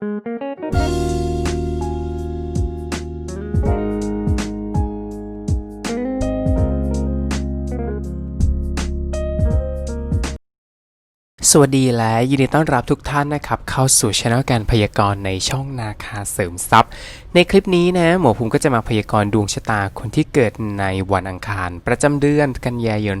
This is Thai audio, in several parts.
Thank you. สวัสดีและยินดีต้อนรับทุกท่านนะครับ เข้าสู่ช anel การพยากรณ์ในช่องนาคาเสริมทรัพย์ ในคลิปนี้นะหมอภูมิก็จะมาพยากรณ์ดวงชะตาคนที่เกิดในวันอังคาร ประจำเดือนกันยายน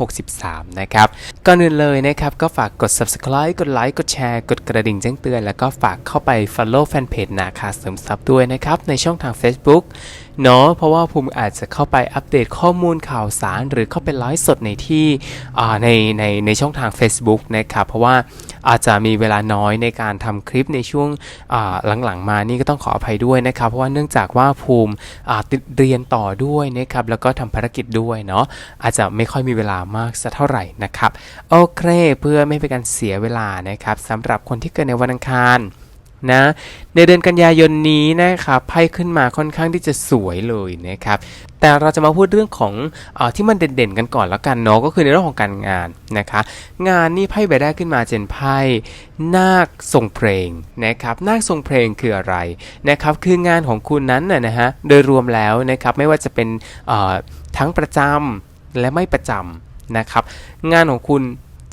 2563 นะครับก่อนอื่นเลยนะครับก็ฝากกด subscribe กดไลค์กดแชร์กดกระดิ่งแจ้งเตือน แล้วก็ฝากเข้าไป follow แฟนเพจนาคาเสริมทรัพย์ด้วยนะครับในช่องทาง Facebook เนาะเพราะว่าภูมิอาจจะเข้าไปอัปเดตข้อมูลข่าวสาร หรือเข้าไปไลฟ์สดในที่ในในในช่องทาง Facebook นะครับ เพราะว่าอาจจะมีเวลาน้อยในการทำคลิปในช่วงหลังๆ มานี่ก็ต้องขออภัยด้วยนะครับ เพราะว่าเนื่องจากว่าภูมิเรียนต่อด้วยนะครับ แล้วก็ทำภารกิจด้วยเนาะอาจจะไม่ค่อยมีเวลามากสักเท่าไหร่นะครับ โอเค เพื่อไม่เป็นการเสียเวลานะครับสำหรับคนที่เกิดในวันอังคาร นะในเดือนกันยายนนี้นะครับไพ่ขึ้นมาค่อนข้างที่จะสวยเลยนะครับแต่เราจะมาพูดเรื่องของอที่มันเด่นๆกันก่อนแล้วกันเนาะก็คือในเรื่องของการงานนะคะงานนี่ไพ่ใบแรกขึ้นมาเจนไพ่นาคทรงเพลงนะครับนาคทรงเพลงคืออะไรนะครับคืองานของคุณนั้นน่ะนะฮะโดยรวมแล้วนะครับไม่ว่าจะเป็นทั้งประจำและไม่ประจำนะครับงานของคุณ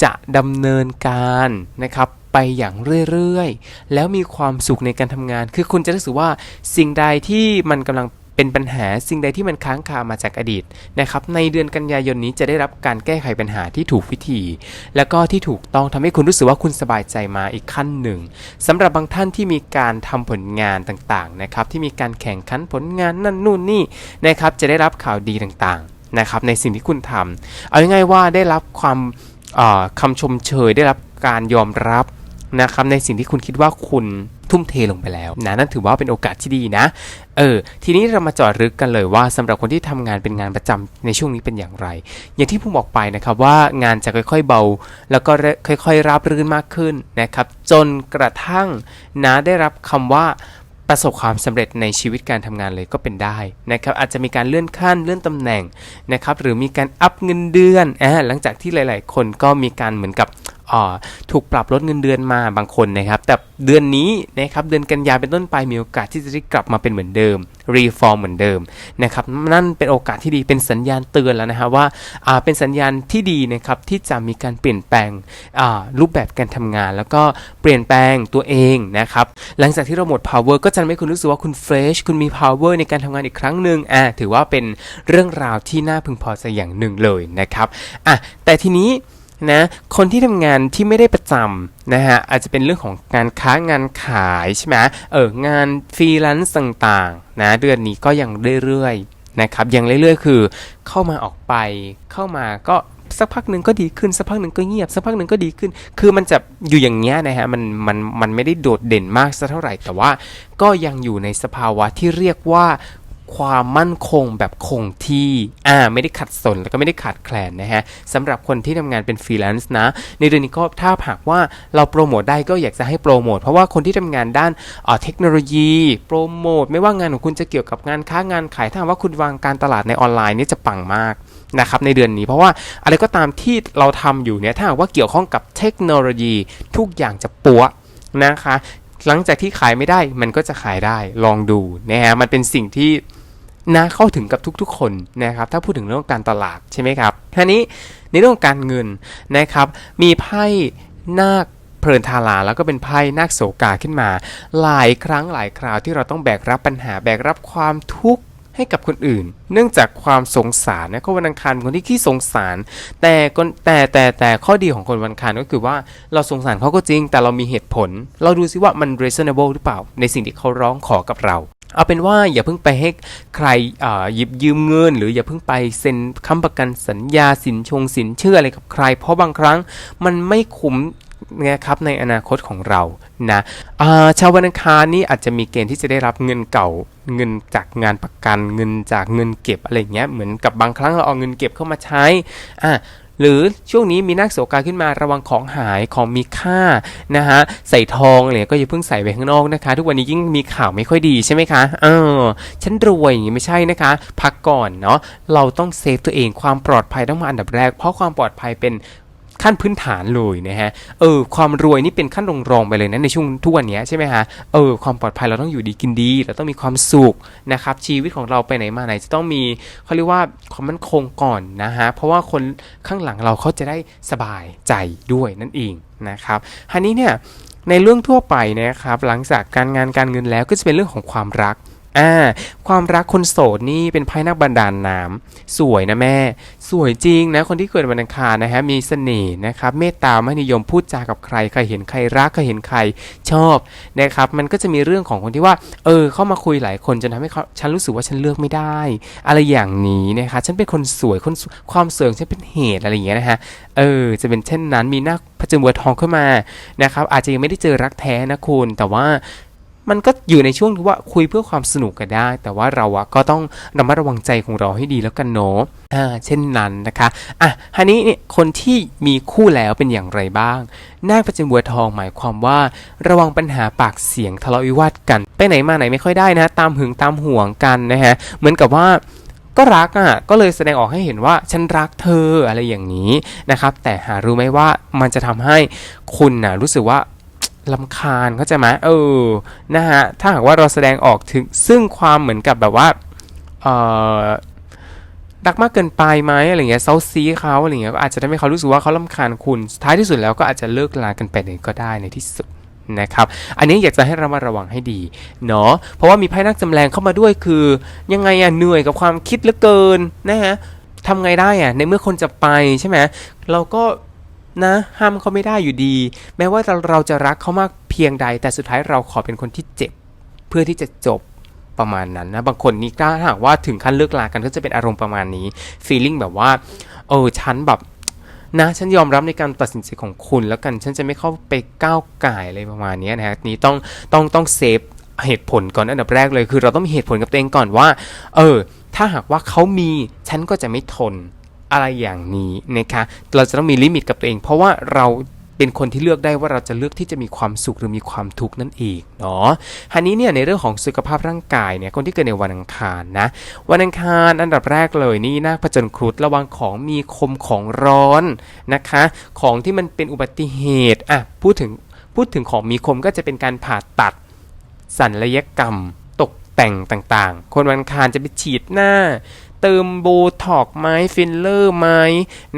จะดำเนินการนะครับ ไปอย่างเรื่อยๆ แล้วมีความสุขในการทำงาน คือคุณจะรู้สึกว่าสิ่งใดที่มันกำลังเป็นปัญหาสิ่งใดที่มันค้างคามาจากอดีตนะครับในเดือนกันยายนนี้จะได้รับการแก้ไขปัญหาที่ถูกวิธี แล้วก็ที่ถูกต้องทำให้คุณรู้สึกว่าคุณสบายใจมาอีกขั้นหนึ่งสำหรับบางท่านที่มีการทำผลงานต่างๆนะครับที่มีการแข่งขันผลงานนั่นนู่นนี่นะครับจะได้รับข่าวดีต่างๆนะครับในสิ่งที่คุณทำเอาง่ายๆว่าได้รับความเอ่อคำชมเชยได้รับการยอมรับ นะครับในสิ่งที่คุณคิดว่าคุณทุ่มเทลงไปแล้วนะนั่นถือว่าเป็นโอกาสที่ดีนะ เออ ทีนี้เรามาจอดลึกกันเลยว่าสำหรับคนที่ทำงานเป็นงานประจำในช่วงนี้เป็นอย่างไร อย่างที่ผมบอกไปนะครับว่างานจะค่อยๆเบา แล้วก็ค่อยๆ ราบรื่นมากขึ้นนะครับ จนกระทั่งนะได้รับคำว่าประสบความสำเร็จในชีวิตการทำงานเลยก็เป็นได้นะครับอาจจะมีการเลื่อนขั้นเลื่อนตำแหน่งนะครับหรือมีการอัพเงินเดือนอ่าหลังจากที่หลาย ๆ คนก็มีการเหมือนกับ ถูกปรับลดเงินเดือนมาบางคนนะครับ แต่เดือนนี้นะครับเดือนกันยาเป็นต้นไปมีโอกาสที่จะได้กลับมาเป็นเหมือนเดิมรีฟอร์มเหมือนเดิมนะครับนั่นเป็นโอกาสที่ดีเป็นสัญญาณเตือนแล้วนะฮะว่าเป็นสัญญาณที่ดีนะครับที่จะมีการเปลี่ยนแปลงรูปแบบการทำงาน แล้วก็เปลี่ยนแปลงตัวเองนะครับหลังจากที่เราหมด power ก็จะทำให้คุณรู้สึกว่าคุณ fresh คุณมี power ในการทำงานอีกครั้งหนึ่งอ่าถือว่าเป็นเรื่องราวที่น่าพึงพอใจอย่างหนึ่งเลยนะครับอะแต่ทีนี้ นะคนที่ทำงานที่ไม่ได้ประจำนะฮะอาจจะเป็นเรื่องของการค้างานขายใช่ไหมเอองานฟรีแลนซ์ต่างๆนะเดือนนี้ก็ยังเรื่อยๆนะครับยังเรื่อยๆ คือเข้ามาออกไปเข้ามาก็สักพักหนึ่งก็ดีขึ้นสักพักหนึ่งก็เงียบสักพักหนึ่งก็ดีขึ้น คือมันจะอยู่อย่างเงี้ยนะฮะมันมันมันไม่ได้โดดเด่นมากสักเท่าไหร่ แต่ว่าก็ยังอยู่ในสภาวะที่เรียกว่า ความมั่นคงแบบคงที่อ่าไม่ได้ขัดสนแล้วก็ไม่ได้ขาดแคลนนะฮะสำหรับคนที่ทำงานเป็นฟรีแลนซ์นะ ในเดือนนี้ก็ถ้าหากว่าเราโปรโมทได้ก็อยากจะให้โปรโมท เพราะว่าคนที่ทำงานด้านเอ่อเทคโนโลยี โปรโมท ไม่ว่างานของคุณจะเกี่ยวกับงานค้างานขายถ้าหากว่าคุณวางการตลาดในออนไลน์นี่จะปังมากนะครับในเดือนนี้เพราะว่าอะไรก็ตามที่เราทำอยู่เนี่ยถ้าหากว่าเกี่ยวข้องกับเทคโนโลยีทุกอย่างจะปัวนะคะ หลังจากที่ขายไม่ได้มันก็จะขายได้ลองดูนะฮะมันเป็นสิ่งที่นะเข้าถึงกับทุกๆ คนนะครับถ้าพูดถึงเรื่องการตลาดใช่ไหมครับทีนี้ในเรื่องการเงินนะครับมีไพ่นาคเพลินทาราแล้วก็เป็นไพ่นาคโศกาขึ้นมา หลายครั้งหลายคราวที่เราต้องแบกรับปัญหาแบกรับความทุกข์ ให้กับคนอื่น เนื่องจากความสงสารนะคนวันอังคารเป็นคนที่ขี้สงสาร แต่แต่แต่แต่ข้อดีของคนวันอังคารก็คือว่าเราสงสารเขาก็จริง แต่เรามีเหตุผล เราดูซิว่ามัน reasonable หรือเปล่า ในสิ่งที่เขาร้องขอกับเราเอาเป็นว่าอย่าเพิ่งไปให้ใครหยิบยืมเงิน หรืออย่าเพิ่งไปเซ็นค้ำประกันสัญญาสินชงสินเชื่ออะไรกับใคร เพราะบางครั้งมันไม่คุ้ม นะครับในอนาคตของเรานะาชาววันอังคารนี่อาจจะมีเกณฑ์ที่จะได้รับเงินเก่า เงินจากงานประกันเงินจากเงินเก็บอะไรเงี้ยเหมือนกับบางครั้งเราเอาเงินเก็บเข้ามาใช้อ่หรือช่วงนี้มีนักโศกาขึ้นมาระวังของหายของมีค่านะฮะใส่ทองอะไรก็อย่าเพิ่งใส่ไปข้างนอกนะคะ ทุกวันนี้ยิ่งมีข่าวไม่ค่อยดีใช่ไหมคะเออฉันรวยอย่างนี้ไม่ใช่นะคะ พักก่อนเนาะเราต้องเซฟตัวเองความปลอดภัยต้องมาอันดับแรก เพราะความปลอดภัยเป็น ขั้นพื้นฐานเลยนะฮะเออความรวยนี่เป็นขั้นรองๆไปเลยนะในช่วงทุกวันนี้ใช่ไหมฮะเออความปลอดภัยเราต้องอยู่ดีกินดี เราต้องมีความสุขนะครับชีวิตของเราไปไหนมาไหนจะต้องมีเขาเรียกว่าความมั่นคงก่อนนะฮะเพราะว่าคนข้างหลังเราเขาจะได้สบายใจด้วยนั่นเองนะครับทีนี้เนี่ยในเรื่องทั่วไปนะครับหลังจากการงานการเงินแล้วก็จะเป็นเรื่องของความรัก อ่า ความรักคนโสดนี่เป็นไพ่นักบันดาลน้ำสวยนะแม่ สวยจริงนะ คนที่เกิดวันอังคารนะฮะ มีเสน่ห์นะครับ เมตตาไม่นิยมพูดจากับใคร ใครเห็นใครรัก ใครเห็นใครชอบนะครับ มันก็จะมีเรื่องของคนที่ว่า เออ เข้ามาคุยหลายคนจนทำให้เขาฉันรู้สึกว่าฉันเลือกไม่ได้ อะไรอย่างนี้นะคะ ฉันเป็นคนสวย คนความเสวยของฉันเป็นเหตุอะไรอย่างเงี้ยนะฮะ เออ จะเป็นเช่นนั้น มีหน้าพระจันทร์บัวทองขึ้นมา นะครับ อาจจะยังไม่ได้เจอรักแท้นะคุณ แต่ว่า มันก็อยู่ในช่วงที่ว่าคุยเพื่อความสนุกกันได้ แต่ว่าเราอะก็ต้องระมัดระวังใจของเราให้ดีแล้วกันเนาะอ่าเช่นนั้นนะคะอะฮันนี้เนี่ยคนที่มีคู่แล้วเป็นอย่างไรบ้างนาคประจำบัวทองหมายความว่า ระวังปัญหาปากเสียงทะเลาะวิวาทกัน ไปไหนมาไหนไม่ค่อยได้นะ ตามหึงตามห่วงกันนะฮะเหมือนกับว่าก็รักอะก็เลยแสดงออกให้เห็นว่าฉันรักเธออะไรอย่างนี้นะครับ แต่หารู้ไหมว่ามันจะทำให้คุณน่ะรู้สึกว่า ลำคาญเข้าใจไหมเออนะฮะถ้าหากว่าเราแสดงออกถึงซึ่งความเหมือนกับแบบว่าเออรักมากเกินไปไหมอะไรเงี้ยเซาซีเขาอะไรเงี้ยก็อาจจะทำให้เขารู้สึกว่าเขาลำคาญคุณท้ายที่สุดแล้วก็อาจจะเลิกลากันไปเลยก็ได้ในที่สุดนะครับอันนี้อยากจะให้เรามาระวังให้ดีเนาะเพราะว่ามีไพ่นักจำแรงเข้ามาด้วยคือ ยังไงอะเหนื่อยกับความคิดเหลือเกินนะฮะทำไงได้อะในเมื่อคนจะไปใช่ไหมเราก็ นะ ห้ามเขาไม่ได้อยู่ดี แม้ว่าเราเราจะรักเขามากเพียงใด แต่สุดท้ายเราขอเป็นคนที่เจ็บ เพื่อที่จะจบประมาณนั้นนะ บางคนนี่ถ้าหากว่าถึงขั้นเลิกลากันก็จะเป็นอารมณ์ประมาณนี้ feeling แบบว่าเออฉันแบบนะฉันยอมรับในการตัดสินใจของคุณแล้วกันฉันจะไม่เข้าไปก้าวไก่อะไรประมาณนี้นะฮะนี้ต้องต้องต้องเซฟเหตุผลก่อนอันดับแรกเลยคือ เราต้องมีเหตุผลกับตัวเองก่อนว่า เออ ถ้าหากว่าเขามีฉันก็จะไม่ทน อะไรอย่างนี้นะคะเราจะต้องมีลิมิตกับตัวเอง เพราะว่าเราเป็นคนที่เลือกได้ว่าเราจะเลือกที่จะมีความสุขหรือมีความทุกข์นั่นเองเนาะฮันนี้เนี่ยในเรื่องของสุขภาพร่างกายเนี่ยคนที่เกิดในวันอังคารนะ วันอังคารอันดับแรกเลยนี่นาคผจญครุฑระวังของมีคมของร้อนนะคะ ของที่มันเป็นอุบัติเหตุอะพูดถึงพูดถึงของมีคมก็จะเป็นการผ่าตัดศัลยกรรม ตกแต่งต่างๆ คนวันอังคารจะไปฉีดหน้า เติมโบท็อกไหมฟิลเลอร์ไหม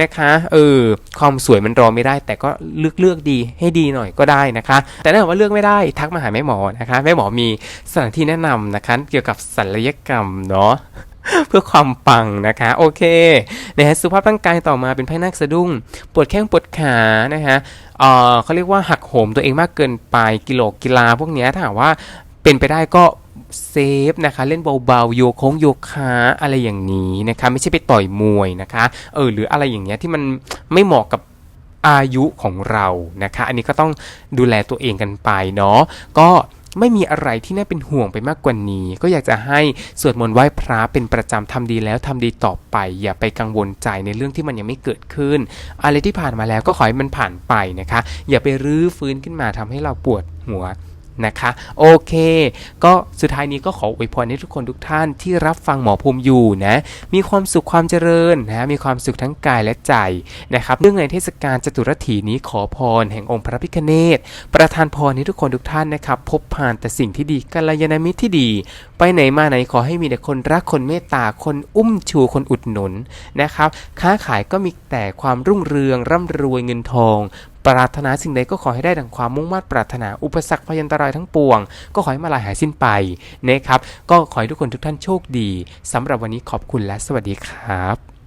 นะคะเออความสวยมันรอไม่ได้ แต่ก็เลือกเลือกดีให้ดีหน่อยก็ได้นะคะ แต่ถ้าหากว่าเลือกไม่ได้ทักมาหาแม่หมอนะคะแม่หมอมีสถานที่แนะนำนะคะเกี่ยวกับศัลยกรรมเนาะเพื่อความปังนะคะ โอเคนะฮะสุขภาพร่างกายต่อมาเป็นไพ่นาคสะดุ้งปวดแข้งปวดขานะฮะเอ่อเขาเรียกว่าหักโหมตัวเองมากเกินไปกิโลกีฬาพวกเนี้ยถ้าหากว่าเป็นไปได้ก็ เซฟนะคะเล่นเบาๆโยโค้งโยคะอะไรอย่างนี้นะคะไม่ใช่ไปต่อยมวยนะคะเออหรืออะไรอย่างเงี้ยที่มันไม่เหมาะกับอายุของเรานะคะ อันนี้ก็ต้องดูแลตัวเองกันไปเนาะก็ไม่มีอะไรที่น่าเป็นห่วงไปมากกว่านี้ ก็อยากจะให้สวดมนต์ไหว้พระเป็นประจำทำดีแล้วทำดีต่อไป อย่าไปกังวลใจในเรื่องที่มันยังไม่เกิดขึ้น อะไรที่ผ่านมาแล้วก็ขอให้มันผ่านไปนะคะ อย่าไปรื้อฟื้นขึ้นมาทำให้เราปวดหัว นะคะ โอเค ก็สุดท้ายนี้ก็ขออวยพรให้ทุกคนทุกท่านที่รับฟังหมอภูมิอยู่นะ มีความสุขความเจริญนะ มีความสุขทั้งกายและใจนะครับเนื่องในเทศกาลจตุรถีนี้ขอพรแห่งองค์พระพิฆเนศประทานพรให้ทุกคนทุกท่านนะครับ พบผ่านแต่สิ่งที่ดีกัลยาณมิตรที่ดี ไปไหนมาไหนขอให้มีแต่คนรักคนเมตตาคนอุ้มชูคนอุดหนุนนะครับ ค้าขายก็มีแต่ความรุ่งเรืองร่ำรวยเงินทองปรารถนาสิ่งใดก็ขอให้ได้ดังความมุ่งมั่นปรารถนาอุปสรรคพยันตรายทั้งปวง ก็ขอให้มาลายหายสิ้นไปนะครับก็ขอให้ทุกคนทุกท่านโชคดีสำหรับวันนี้ขอบคุณและสวัสดีครับ